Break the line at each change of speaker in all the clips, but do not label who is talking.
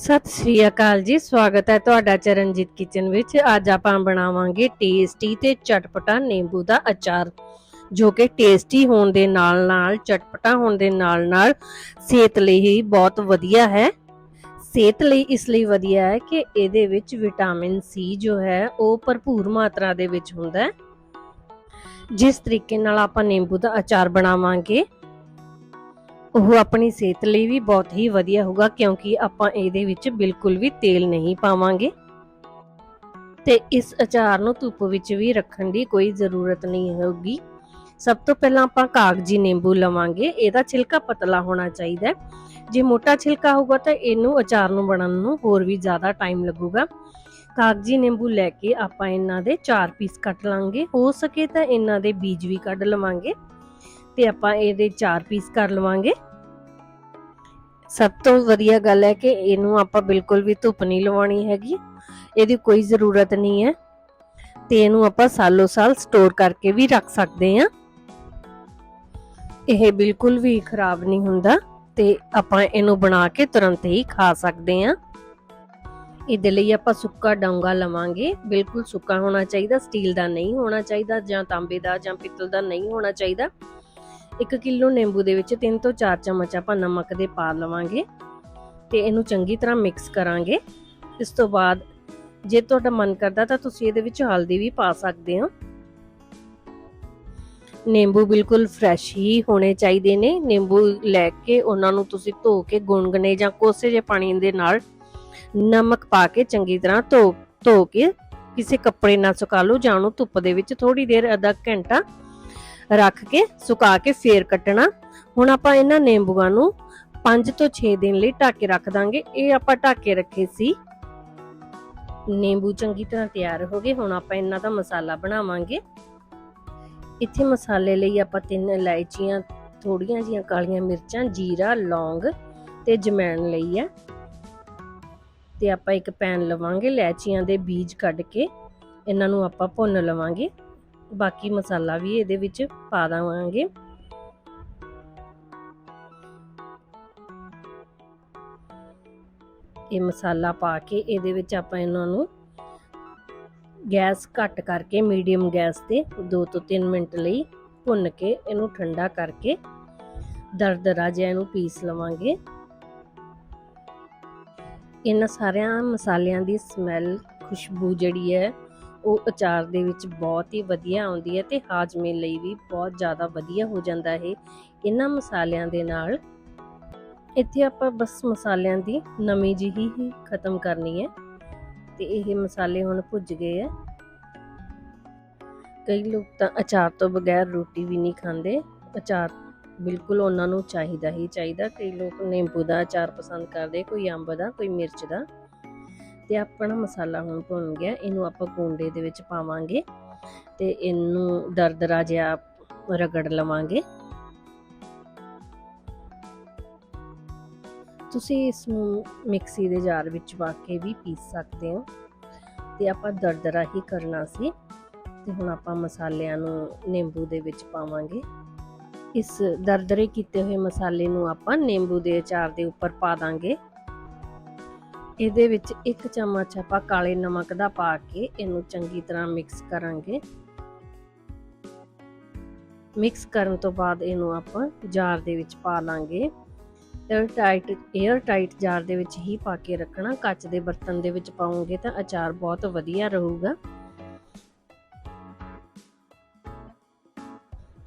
ਸਤਿ ਸ਼੍ਰੀ ਅਕਾਲ ਜੀ, ਸਵਾਗਤ ਹੈ ਤੁਹਾਡਾ ਚਰਨਜੀਤ ਕਿਚਨ ਵਿੱਚ। ਅੱਜ ਆਪਾਂ ਬਣਾਵਾਂਗੇ ਟੇਸਟੀ ਤੇ ਚਟਪਟਾ ਨਿੰਬੂ ਦਾ ਅਚਾਰ, ਜੋ ਕਿ ਟੇਸਟੀ ਹੋਣ ਦੇ ਨਾਲ ਨਾਲ ਚਟਪਟਾ ਹੋਣ ਦੇ ਨਾਲ ਨਾਲ ਸਿਹਤ ਲਈ ਹੀ ਬਹੁਤ ਵਧੀਆ ਹੈ। ਸਿਹਤ ਲਈ ਇਸ ਲਈ ਵਧੀਆ ਹੈ ਕਿ ਇਹਦੇ ਵਿੱਚ ਵਿਟਾਮਿਨ ਸੀ ਜੋ ਹੈ, ਉਹ ਭਰਪੂਰ ਮਾਤਰਾ ਦੇ ਵਿੱਚ ਹੁੰਦਾ ਹੈ। ਜਿਸ ਤਰੀਕੇ ਨਾਲ ਆਪਾਂ ਨਿੰਬੂ ਦਾ ਅਚਾਰ ਬਣਾਵਾਂਗੇ ਉਹ ਆਪਣੀ ਸਿਹਤ ਲਈ ਵੀ ਬਹੁਤ ਹੀ ਵਧੀਆ ਹੋਗਾ ਕਿਉਂਕਿ ਆਪਾਂ ਇਹਦੇ ਵਿੱਚ ਬਿਲਕੁਲ ਵੀ ਤੇਲ ਨਹੀਂ ਪਾਵਾਂਗੇ। ਤੇ ਇਸ ਅਚਾਰ ਨੂੰ ਧੁੱਪ ਵਿੱਚ ਵੀ ਰੱਖਣ ਦੀ ਕੋਈ ਜ਼ਰੂਰਤ ਨਹੀਂ ਹੋਗੀ ਸਭ ਤੋਂ ਪਹਿਲਾਂ ਆਪਾਂ ਕਾਗਜੀ ਨਿੰਬੂ ਲਵਾਂਗੇ, ਇਹਦਾ ਛਿਲਕਾ ਪਤਲਾ ਹੋਣਾ ਚਾਹੀਦਾ ਜੇ ਮੋਟਾ ਛਿਲਕਾ ਹੋਊਗਾ ਤਾਂ ਇਹਨੂੰ ਅਚਾਰ ਨੂੰ ਬਣਨ ਨੂੰ ਹੋਰ ਵੀ ਜ਼ਿਆਦਾ ਟਾਈਮ ਲੱਗੂਗਾ। ਕਾਗਜੀ ਨਿੰਬੂ ਲੈ ਕੇ ਆਪਾਂ ਇਹਨਾਂ ਦੇ 4 ਪੀਸ ਕੱਟ ਲਾਂਗੇ। ਹੋ ਸਕੇ ਤਾਂ ਇਹਨਾਂ ਦੇ ਬੀਜ ਵੀ ਕੱਢ ਲਵਾਂਗੇ। ਤੇ ਆਪਾਂ ਇਹਦੇ 4 ਪੀਸ ਕਰ ਲਵਾਂਗੇ। ਸਭ ਤੋਂ ਵਧੀਆ ਗੱਲ ਹੈ ਕਿ ਇਹਨੂੰ ਆਪਾਂ ਬਿਲਕੁਲ ਵੀ ਧੁੱਪ ਨਹੀਂ ਲਵਾਉਣੀ ਹੈਗੀ। ਇਹਦੀ ਕੋਈ ਜ਼ਰੂਰਤ ਨਹੀਂ ਹੈ। ਤੇ ਇਹਨੂੰ ਆਪਾਂ ਸਾਲੋ ਸਾਲ ਸਟੋਰ ਕਰਕੇ ਵੀ ਰੱਖ ਸਕਦੇ ਹਾਂ। ਇਹ ਬਿਲਕੁਲ ਵੀ ਖਰਾਬ ਨਹੀਂ ਹੁੰਦਾ ਤੇ ਆਪਾਂ ਇਹਨੂੰ ਬਣਾ ਕੇ ਤੁਰੰਤ ਹੀ ਖਾ ਸਕਦੇ ਹਾਂ। ਇਹਦੇ ਲਈ ਆਪਾਂ ਸੁੱਕਾ ਡੋਂਗਾ ਲਵਾਂਗੇ। ਬਿਲਕੁਲ ਸੁੱਕਾ ਹੋਣਾ ਚਾਹੀਦਾ, ਸਟੀਲ ਦਾ ਨਹੀਂ ਹੋਣਾ ਚਾਹੀਦਾ ਜਾਂ ਤਾਂਬੇ ਦਾ ਜਾਂ ਪਿੱਤਲ ਦਾ ਨਹੀਂ ਹੋਣਾ ਚਾਹੀਦਾ। 1 ਕਿਲੋ ਨਿੰਬੂ ਦੇ ਵਿੱਚ 3 ਤੋਂ 4 ਚਮਚ ਆਪਾਂ ਨਮਕ ਦੇ ਪਾ ਲਵਾਂਗੇ ਤੇ ਇਹਨੂੰ ਚੰਗੀ ਤਰ੍ਹਾਂ ਮਿਕਸ ਕਰਾਂਗੇ। ਇਸ ਤੋਂ ਬਾਅਦ ਜੇ ਤੁਹਾਡਾ ਮਨ ਕਰਦਾ ਤਾਂ ਤੁਸੀਂ ਇਹਦੇ ਵਿੱਚ ਹਲਦੀ ਵੀ ਪਾ ਸਕਦੇ ਹੋ। ਨਿੰਬੂ ਬਿਲਕੁਲ ਫਰੈਸ਼ ਹੀ ਹੋਣੇ ਚਾਹੀਦੇ ਨੇ। ਨਿੰਬੂ ਲੈ ਕੇ ਉਹਨਾਂ ਨੂੰ ਤੁਸੀਂ ਧੋ ਕੇ ਗੁੰਗਨੇ ਜਾਂ ਕੋਸੇ ਜਿਹੇ ਪਾਣੀ ਦੇ ਨਾਲ ਨਮਕ ਪਾ ਕੇ ਚੰਗੀ ਤਰ੍ਹਾਂ ਧੋ ਧੋ ਕੇ ਕਿਸੇ ਕੱਪੜੇ ਨਾਲ ਸੁਕਾ ਲਓ ਜਾਂ ਉਹਨੂੰ ਧੁੱਪ ਦੇ ਵਿੱਚ ਥੋੜੀ ਦੇਰ ਅੱਧਾ ਘੰਟਾ ਰੱਖ ਕੇ, ਸੁਕਾ ਕੇ ਫੇਰ ਕੱਟਣਾ। ਹੁਣ ਆਪਾਂ ਇਹਨਾਂ ਨਿੰਬੂਆਂ ਨੂੰ 5 ਤੋਂ 6 ਦਿਨ ਲਈ ਢੱਕ ਕੇ ਰੱਖ ਦਾਂਗੇ। ਇਹ ਆਪਾਂ ਢੱਕ ਕੇ ਰੱਖੇ ਸੀ। ਨਿੰਬੂ ਚੰਗੀ ਤਰ੍ਹਾਂ ਤਿਆਰ ਹੋ ਗਏ। ਹੁਣ ਆਪਾਂ ਇਹਨਾਂ ਦਾ ਮਸਾਲਾ ਬਣਾਵਾਂਗੇ। ਇੱਥੇ ਮਸਾਲੇ ਲਈ ਆਪਾਂ ਤਿੰਨ ਇਲਾਇਚੀਆਂ ਥੋੜੀਆਂ ਜੀਆਂ ਕਾਲੀਆਂ ਮਿਰਚਾਂ, ਜੀਰਾ, ਲੌਂਗ ਤੇ ਜਮੈਣ ਲਈ ਹੈ ਤੇ ਆਪਾਂ ਇੱਕ ਪੈਨ ਲਵਾਂਗੇ, ਇਲਾਇਚੀਆਂ ਦੇ ਬੀਜ ਕੱਢ ਕੇ। ਇਹਨਾਂ ਨੂੰ ਆਪਾਂ ਭੁੰਨ ਲਵਾਂਗੇ। ਬਾਕੀ ਮਸਾਲਾ ਵੀ ਇਹਦੇ ਵਿੱਚ ਪਾ ਦਵਾਂਗੇ। ਇਹ ਮਸਾਲਾ ਪਾ ਕੇ ਇਹਦੇ ਵਿੱਚ ਆਪਾਂ ਇਹਨਾਂ ਨੂੰ ਗੈਸ ਘੱਟ ਕਰਕੇ ਮੀਡੀਅਮ ਗੈਸ ਤੇ 2 ਤੋਂ 3 ਮਿੰਟ ਲਈ ਭੁੰਨ ਕੇ ਇਹਨੂੰ ਠੰਡਾ ਕਰਕੇ ਦਰਦਰਾ ਜਿਹਾ ਇਹਨੂੰ ਪੀਸ ਲਵਾਂਗੇ। ਇਹਨਾਂ ਸਾਰਿਆਂ ਮਸਾਲਿਆਂ ਦੀ ਸਮੈਲ ਖੁਸ਼ਬੂ ਜਿਹੜੀ ਹੈ ਉਹ ਅਚਾਰ ਦੇ ਵਿੱਚ ਬਹੁਤ ਹੀ ਵਧੀਆ ਆਉਂਦੀ ਹੈ ਤੇ ਹਾਜ਼ਮੇ ਲਈ ਵੀ ਬਹੁਤ ਜ਼ਿਆਦਾ ਵਧੀਆ ਹੋ ਜਾਂਦਾ ਹੈ ਇਹਨਾਂ ਮਸਾਲਿਆਂ ਦੇ ਨਾਲ ਇੱਥੇ ਆਪਾਂ ਬਸ ਮਸਾਲਿਆਂ ਦੀ ਨਮੀ ਜਿਹੀ ਹੀ ਖਤਮ ਕਰਨੀ ਹੈ ਤੇ ਇਹ ਮਸਾਲੇ ਹੁਣ ਭੁੱਜ ਗਏ ਆ ਕਈ ਲੋਕ ਤਾਂ ਅਚਾਰ ਤੋਂ ਬਗੈਰ ਰੋਟੀ ਵੀ ਨਹੀਂ ਖਾਂਦੇ। ਅਚਾਰ ਬਿਲਕੁਲ ਉਹਨਾਂ ਨੂੰ ਚਾਹੀਦਾ ਹੀ ਚਾਹੀਦਾ। ਕਈ ਲੋਕ ਨਿੰਬੂ ਦਾ ਅਚਾਰ ਪਸੰਦ ਕਰਦੇ, ਕੋਈ ਅੰਬ ਦਾ, ਕੋਈ ਮਿਰਚ ਦਾ। ਤੇ ਆਪਣਾ ਮਸਾਲਾ ਹੁਣ ਭੁੰਨ ਗਿਆ। ਇਹਨੂੰ ਆਪਾਂ ਗੋਂਡੇ ਦੇ ਵਿੱਚ ਪਾਵਾਂਗੇ ਤੇ ਇਹਨੂੰ ਦਰਦਰਾ ਜਿਹਾ ਰਗੜ ਲਵਾਂਗੇ। ਤੁਸੀਂ ਇਸ ਨੂੰ ਮਿਕਸੀ ਦੇ ਜਾਰ ਵਿੱਚ ਪਾ ਕੇ ਵੀ ਪੀਸ ਸਕਦੇ ਹੋ। ਤੇ ਆਪਾਂ ਦਰਦਰਾ ਹੀ ਕਰਨਾ ਸੀ ਤੇ ਹੁਣ ਆਪਾਂ ਮਸਾਲਿਆਂ ਨੂੰ ਨਿੰਬੂ ਦੇ ਵਿੱਚ ਪਾਵਾਂਗੇ। ਇਸ ਦਰਦਰੇ ਕੀਤੇ ਹੋਏ ਮਸਾਲੇ ਨੂੰ ਆਪਾਂ ਨਿੰਬੂ ਦੇ ਅਚਾਰ ਦੇ ਉੱਪਰ ਪਾ ਦਾਂਗੇ। ਇਹਦੇ ਵਿੱਚ ਇੱਕ ਚਮਚ ਆਪਾਂ ਕਾਲੇ ਨਮਕ ਦਾ ਪਾ ਕੇ ਇਹਨੂੰ ਚੰਗੀ ਤਰ੍ਹਾਂ ਮਿਕਸ ਕਰਾਂਗੇ। ਮਿਕਸ ਕਰਨ ਤੋਂ ਬਾਅਦ ਇਹਨੂੰ ਆਪਾਂ ਜਾਰ ਦੇ ਵਿੱਚ ਪਾ ਲਾਂਗੇ। Air tight air tight jar ਦੇ ਵਿੱਚ ਹੀ ਪਾ ਕੇ ਰੱਖਣਾ। ਕੱਚ ਦੇ ਬਰਤਨ ਦੇ ਵਿੱਚ ਪਾਉਂਗੇ ਤਾਂ ਅਚਾਰ ਬਹੁਤ ਵਧੀਆ ਰਹੂਗਾ।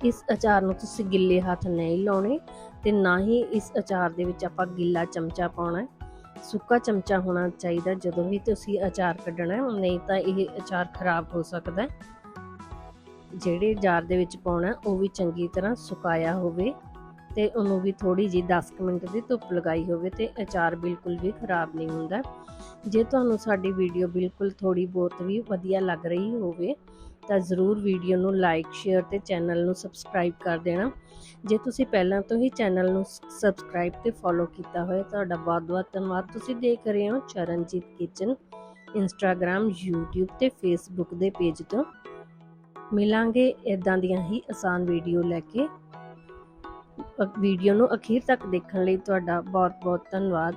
ਇਸ ਅਚਾਰ ਨੂੰ ਤੁਸੀਂ ਗਿੱਲੇ ਹੱਥ ਨਹੀਂ ਲਾਉਣੇ ਤੇ ਨਾ ਹੀ ਇਸ ਅਚਾਰ ਦੇ ਵਿੱਚ ਆਪਾਂ ਗਿੱਲਾ ਚਮਚਾ ਪਾਉਣਾ ਹੈ। ਸੁੱਕਾ ਚਮਚਾ ਹੋਣਾ ਚਾਹੀਦਾ ਜਦੋਂ ਵੀ ਤੁਸੀਂ ਅਚਾਰ ਕੱਢਣਾ ਨਹੀਂ ਤਾਂ ਇਹ ਅਚਾਰ ਖਰਾਬ ਹੋ ਸਕਦਾ ਜਿਹੜੇ ਜਾਰ ਦੇ ਵਿੱਚ ਪਾਉਣਾ ਉਹ ਵੀ ਚੰਗੀ ਤਰ੍ਹਾਂ ਸੁਕਾਇਆ ਹੋਵੇ ਤੇ ਉਹਨੂੰ ਵੀ ਥੋੜੀ ਜੀ 10 ਮਿੰਟ ਦੀ ਧੁੱਪ ਲਗਾਈ ਹੋਵੇ ਤੇ ਅਚਾਰ ਬਿਲਕੁਲ ਵੀ ਖਰਾਬ ਨਹੀਂ ਹੁੰਦਾ। ਜੇ ਤੁਹਾਨੂੰ ਸਾਡੀ ਵੀਡੀਓ ਬਿਲਕੁਲ ਥੋੜੀ ਬਹੁਤ ਵੀ ਵਧੀਆ ਲੱਗ ਰਹੀ ਹੋਵੇ ਤਾਂ ਜ਼ਰੂਰ ਵੀਡੀਓ ਨੂੰ ਲਾਈਕ ਸ਼ੇਅਰ ਤੇ ਚੈਨਲ ਨੂੰ ਸਬਸਕ੍ਰਾਈਬ ਕਰ ਦੇਣਾ। ਜੇ ਤੁਸੀਂ ਪਹਿਲਾਂ ਤੋਂ ਹੀ ਚੈਨਲ ਨੂੰ ਸਬਸਕ੍ਰਾਈਬ ਤੇ ਫੋਲੋ ਕੀਤਾ ਹੋਇਆ, ਤੁਹਾਡਾ ਬਹੁਤ-ਬਹੁਤ ਧੰਨਵਾਦ। ਤੁਸੀਂ ਦੇਖ ਰਹੇ ਹੋ ਚਰਨਜੀਤ ਕਿਚਨ ਇੰਸਟਾਗ੍ਰam YouTube ਤੇ Facebook ਦੇ ਪੇਜ ਤੋਂ। ਮਿਲਾਂਗੇ ਇਦਾਂ ਦੀਆਂ ਹੀ ਆਸਾਨ ਵੀਡੀਓ ਲੈ ਕੇ। ਵੀਡੀਓ ਨੂੰ ਅਖੀਰ ਤੱਕ ਦੇਖਣ ਲਈ ਤੁਹਾਡਾ ਬਹੁਤ ਬਹੁਤ ਧੰਨਵਾਦ।